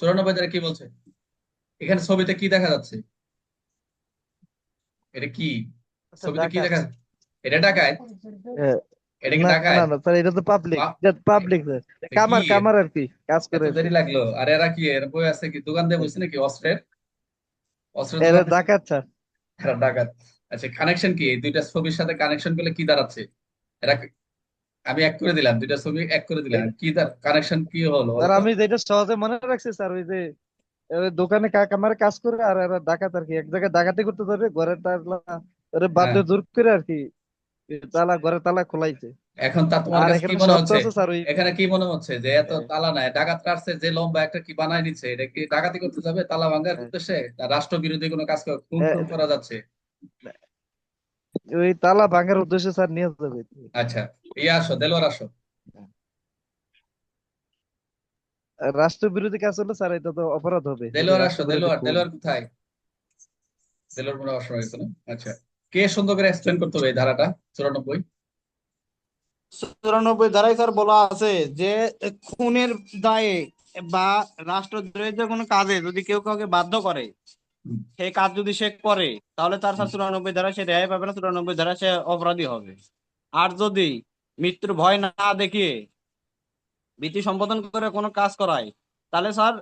চুরানব্বই কি বলছে? এখানে ছবিতে কি দেখা যাচ্ছে? এটা কি? ছবিতে কি দেখা এটা ডাকায় এটা কি না না না স্যার এটা তো পাবলিক পাবলিক কামার কামার আর কি কাজ করে। দেরি লাগল। আর এরা কি এর বই আছে কি? দোকান দিয়ে বসে নাকি? অস্ত্রের? অস্ত্রের এরা ডাকাত স্যার। এরা ডাকাত। আচ্ছা কানেকশন কি? এই দুইটা ছবির সাথে কানেকশন করলে কি দাঁড়াচ্ছে? এরা আমি এক করে দিলাম দুইটা ছবি এক করে দিলাম কি তার কানেকশন কি হলো স্যার আমি যেটা সহজে মনে রাখছি স্যার ওই যে দোকানে কা- কামারে কাজ করে আর এরা ডাকাত আর কি এক জায়গায় ডাকাতি করতে ধরে ঘরের তালা ওরে হ্যাঁ। জোর করে আর কি তালা ঘরের তালা খোলাইছে এখন তা তোমার কাছে কি মনে হচ্ছে এখানে কি মনে হচ্ছে যে এত হ্যাঁ। তালা নাই ডাকাত কাটছে যে লম্বা একটা কি বানায় নিচ্ছে এটা কি ডাকাতি করতে যাবে তালা ভাঙার হ্যাঁ। উদ্দেশ্যে রাষ্ট্র বিরোধী কোনো কাজ। খুন করা যাচ্ছে ওই তালা ভাঙার উদ্দেশ্যে স্যার নিয়ে যাবে। আচ্ছা ইয়ে আসো দেলোয়ার আসো। আর রাষ্ট্র বিরোধী কাজ হলে স্যার এটা তো অপরাধ হবে। দেলোয়ার আসো দেলোয়ার দেলোয়ার কোথায়? দেলোয়ার মনে হয় অসময় না? আচ্ছা কে সুন্দর করে এক্সপ্লেন করতে হবে এই ধারাটা? চুরানব্বই। চুরানব্বই ধারায় স্যার বলা আছে যে খুনের দায়ে বা রাষ্ট্রদ্রোহের যে কোনো কাজে যদি কেউ কাউকে বাধ্য করে। সেই কাজ যদি সে করে, তাহলে তার স্যার চুরানব্বই ধারা সে রেহাই পাবে না, চুরানব্বই ধারা সে অপরাধী হবে। আর যদি মৃত্যুর ভয় না দেখিয়ে ভীতি সম্বোধন করে কোনো কাজ করায়, তাহলে স্যার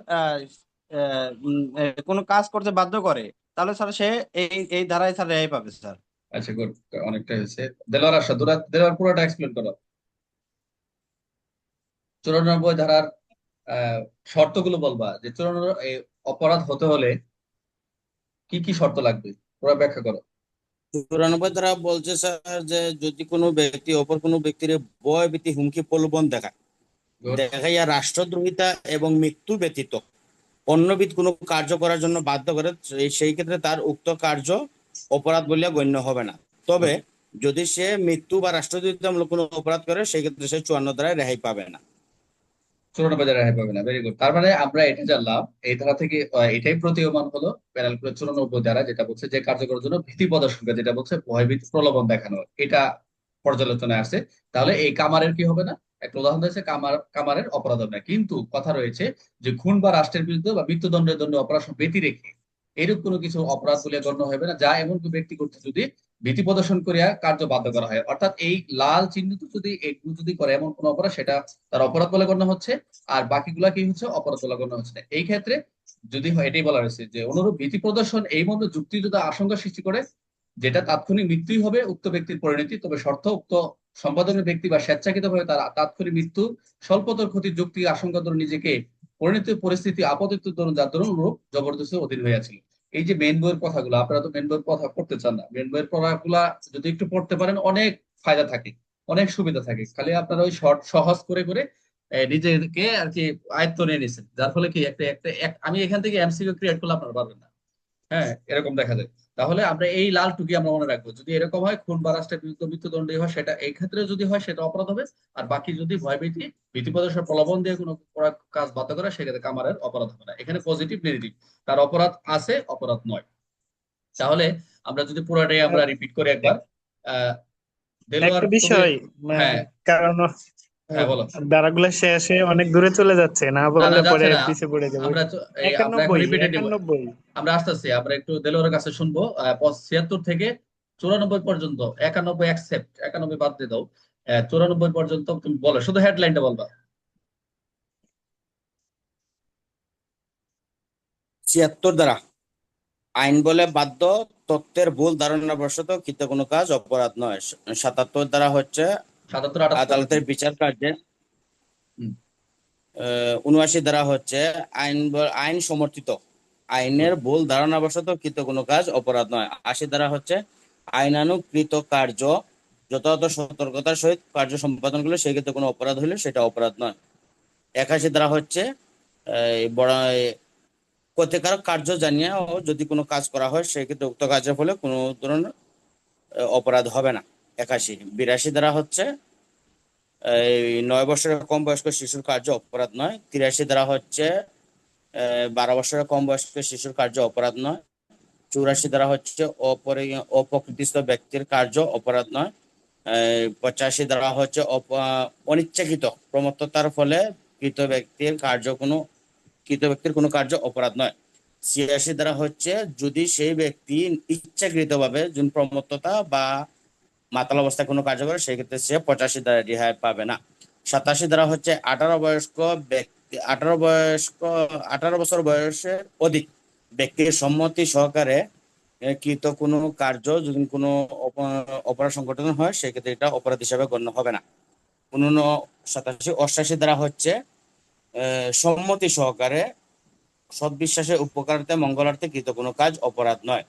কোনো কাজ করতে বাধ্য করে, তাহলে স্যার সে এই এই ধারায় স্যার রেহাই পাবে, স্যার। আচ্ছা গুড হয়েছে। পুরোটা এক্সপ্লেন করো। চুরানব্বই ধারার শর্তগুলো বলবা যে চুরানব্বই অপরাধ হতে হলে কি কি শর্ত লাগবে? পুরো ব্যাখ্যা করো। চুরানব্বই ধারা বলছে স্যার যে যদি কোনো ব্যক্তি অপর কোনো ব্যক্তির ভয় ভীতি হুমকি প্রলোভন দেখায়. দেখাইয়া রাষ্ট্রদ্রোহিতা এবং মৃত্যু ব্যতীত অন্যবিধ কোনো কার্য করার জন্য বাধ্য করে সেই- সেই ক্ষেত্রে তার উক্ত কার্য অপরাধ বলিয়া গণ্য হবে না। তবে যদি সে মৃত্যু বা রাষ্ট্রদ্রোহিতামূলক কোনো অপরাধ করে সেই ক্ষেত্রে সে চুয়ান্ন ধারায় রেহাই পাবে না। চুরানব্বই ধারা রেহাই পাবে না। ভেরি গুড তার মানে আমরা এটা জানলাম, এই ধারা থেকে এটাই প্রতীয়মান হলো প্যানেল করে চুরানব্বই ধারা যেটা বলছে যে কার্যকরের জন্য ভীতি প্রদর্শন করে যেটা বলছে ভয়ভীতি প্রলোভন দেখানো এটা পর্যালোচনায় আসছে। তাহলে এই কামারের কি হবে না? একটা উদাহরণ দিয়েছে, কামার, কামারের অপরাধ হবে না। কিন্তু কথা রয়েছে যে খুন বা রাষ্ট্রের বিরুদ্ধে বা মৃত্যুদণ্ডের দণ্ড অপরাধ ব্যতি রেখে এরূপ কোনো কিছু অপরাধ বলে গণ্য হবে না। যা এমন ব্যক্তি করতে যদি ভীতি প্রদর্শন করিয়া কার্য বাধ্য করা হয়। অর্থাৎ এই লাল চিহ্নিত যদি এগুলো যদি করে এমন কোন অপরাধ, সেটা তার অপরাধ বলে গণ্য হচ্ছে, আর বাকিগুলা কি হচ্ছে? অপরাধ বলে গণ্য হচ্ছে না। এই ক্ষেত্রে যদি হয়, এটাই বলা হয়েছে যে, অনুরূপ ভীতি প্রদর্শন এই মতো যুক্তি যদি আশঙ্কা সৃষ্টি করে, যেটা তাৎক্ষণিক মৃত্যুই হবে, উক্ত ব্যক্তির পরিণতি, তবে শর্ত উক্ত সম্পাদনের ব্যক্তি বা স্বেচ্ছাকৃতভাবে তার তাৎক্ষণিক মৃত্যু, স্বল্পতর ক্ষতির যুক্তি, আশঙ্কা ধরে নিজেকে পরিণতি পরিস্থিতি আপত্তিত ধরুন, যার ধরুন অনুরূপ জবরদস্তি অধীন হইয়াছিল। এই যে মেন বইয়ের কথাগুলো, আপনারা তো মেন বইয়ের কথা পড়তে চান না। মেন বইয়ের পড়াগুলা যদি একটু পড়তে পারেন, অনেক ফায়দা থাকে, অনেক সুবিধা থাকে। খালি আপনারা ওই শর্ট, সহজ করে করে নিজেকে আর কি আয়ত্ত নিয়ে নিছেন। যার ফলে কি একটা একটা, এক- আমি এখান থেকে এমসিকিউ ক্রিয়েট করলে আপনারা পারবেন না। হ্যাঁ এরকম দেখা যায়। তাহলে আমরা এই লাল টুকি আমরা মনে রাখব যদি এরকম হয় খুন বা রাষ্ট্রের বিরুদ্ধে মৃত্যুদণ্ডী হয় সেটা এই ক্ষেত্রে যদি হয় সেটা অপরাধ হবে আর বাকি যদি ভয়ভীতি ভীতি প্রদর্শন প্রলোভন দিয়ে কোনো কাজ বাধ্য করে সেক্ষেত্রে কামারের অপরাধ হবে না। এখানে পজিটিভ নেগেটিভ তার অপরাধ আছে অপরাধ নয়। তাহলে আমরা যদি পুরোটাই আমরা রিপিট করি একবার আহ বিষয় হ্যাঁ। কারণ হ্যাঁ বলো। ধারাগুলো শেষে অনেক দূরে চলে যাচ্ছে না বললে পরে না। পিছিয়ে পড়ে যাব। আমরা তো আমরা একানব্বই একানব্বই আমরা আস্তে আস্তে আমরা একটু দেলোয়ারের কাছে শুনব। ছিয়াত্তর থেকে চুরানব্বই পর্যন্ত একানব্বই অ্যাকসেপ্ট একানব্বই বাদ দিয়ে দাও। আহ, চুরানব্বই পর্যন্ত তুমি বলো শুধু হেডলাইনটা বলবা। ছিয়াত্তর দ্বারা। আইন বলে বাধ্য তত্ত্বের ভুল ধারণা বশত কৃত কোনো কাজ অপরাধ নয়। সাতাত্তর দ্বারা হচ্ছে আদালতের বিচার কার্যে। উনআশি দ্বারা হচ্ছে আইন আইন সমর্থিত। আইনের ভুল ধারণাবশত কৃত কোনো কাজ অপরাধ নয়। আশি দ্বারা হচ্ছে আইনানুকৃত কার্য যথাযথ সতর্কতার সহিত কার্য সম্পাদন করলে সেক্ষেত্রে কোনো অপরাধ হলে সেটা অপরাধ নয়। একাশি দ্বারা হচ্ছে বড় ক্ষতিকারক কার্য জানিয়ে যদি কোনো কাজ করা হয় সেক্ষেত্রে উক্ত কাজের ফলে কোনো ধরনের অপরাধ হবে না। একাশি বিরাশি দ্বারা হচ্ছে এই নয় বছরের কম বয়স্ক শিশুর কার্য অপরাধ নয়। তিরাশি দ্বারা হচ্ছে বারো বছরের কম বয়স্ক শিশুর কার্য অপরাধ নয়। চৌরাশি দ্বারা হচ্ছে অপ্রকৃতিস্থ ব্যক্তির কার্য অপরাধ নয়। পঁচাশি দ্বারা হচ্ছে অনিচ্ছাকৃত, প্রমত্ততার ফলে কৃত ব্যক্তির কার্য কোনো, কৃত ব্যক্তির কোনো কার্য অপরাধ নয়। ছিয়াশি দ্বারা হচ্ছে যদি সেই ব্যক্তি ইচ্ছাকৃতভাবে যোন প্রমত্ততা বা মাতাল অবস্থায় কোনো কার্য করে সেক্ষেত্রে সে পঁচাশি দ্বারা রেহাই পাবে না। সাতাশি দ্বারা হচ্ছে আঠারো বয়স্ক ব্যক্তি, আঠারো বয়স্ক, আঠারো বছর বয়সের অধিক ব্যক্তির সম্মতি সহকারে কৃত কোনো কার্য যদি কোনো অপ- অপরাধ সংগঠন হয়, সেক্ষেত্রে এটা অপরাধ হিসাবে গণ্য হবে না। উনন সাতাশি, অষ্টাশি দ্বারা হচ্ছে সম্মতি সহকারে সৎবিশ্বাসে উপকারার্থে, মঙ্গলার্থে কৃত কোনো কাজ অপরাধ নয়।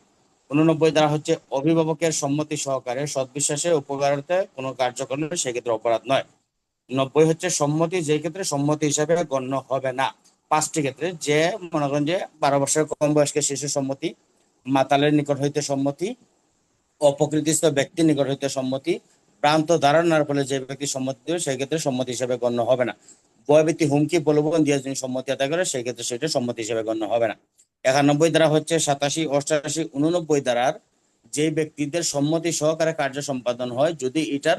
উননব্বই দ্বারা হচ্ছে অভিভাবকের সম্মতি সহকারে সৎবিশ্বাসে উপকারার্থে কোনো কার্য করলে সেক্ষেত্রে অপরাধ নয়। নব্বই হচ্ছে সম্মতি, যে ক্ষেত্রে সম্মতি হিসাবে গণ্য হবে না। পাঁচটি ক্ষেত্রে যে, মনে করেন যে বারো বছরের কম বয়স্কের শিশু সম্মতি, মাতালের নিকট হইতে সম্মতি অপকৃতিস্থ ব্যক্তির নিকট হইতে সম্মতি প্রান্ত ধারণার ফলে যে ব্যক্তি সম্মতি দেবে, সেই ক্ষেত্রে সম্মতি হিসাবে গণ্য হবে না। বয়বৃত্তি হুমকি, প্রলোভন দিয়ে যদি সম্মতি আদায় করে, সেই ক্ষেত্রে সেটা সম্মতি হিসাবে গণ্য হবে না। একানব্বই দ্বারা হচ্ছে সাতাশি, অষ্টাশি, উননব্বই দ্বারার যে ব্যক্তিদের সম্মতি সহকারে কার্য সম্পাদন হয়, যদি এটার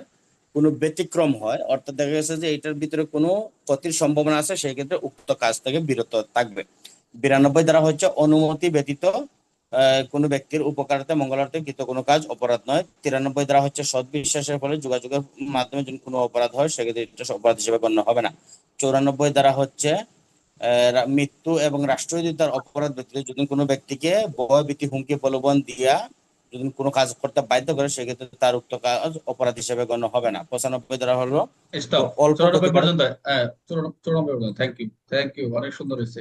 কোনো ব্যতিক্রম হয়, অর্থাৎ দেখা গেছে যে এটার ভিতরে কোনো ক্ষতির সম্ভাবনা আছে, সেই ক্ষেত্রে উক্ত কাজ থেকে বিরত থাকবে। বিরানব্বই দ্বারা হচ্ছে অনুমতি ব্যতীত কোনো ব্যক্তির উপকারার্থে মঙ্গলার্থে কৃত কোনো কাজ অপরাধ নয়। তিরানব্বই দ্বারা হচ্ছে সৎ বিশ্বাসের ফলে যোগাযোগের মাধ্যমে যদি কোনো অপরাধ হয়, সেক্ষেত্রে অপরাধ হিসেবে গণ্য হবে না। চৌরানব্বই দ্বারা হচ্ছে মৃত্যু এবং রাষ্ট্রীয়তার অপরাধ ব্যতীত যদি কোনো ব্যক্তিকে ভয় ভীতি হুমকি প্রলোভন দিয়া যদি কোনো কাজ করতে বাধ্য করে সেক্ষেত্রে তার উক্ত কাজ অপরাধ হিসেবে গণ্য হবে না। পঁচানব্বই দ্বারা হলো অল্প পর্যন্ত থ্যাংক ইউ থ্যাংক ইউ অনেক সুন্দর হয়েছে।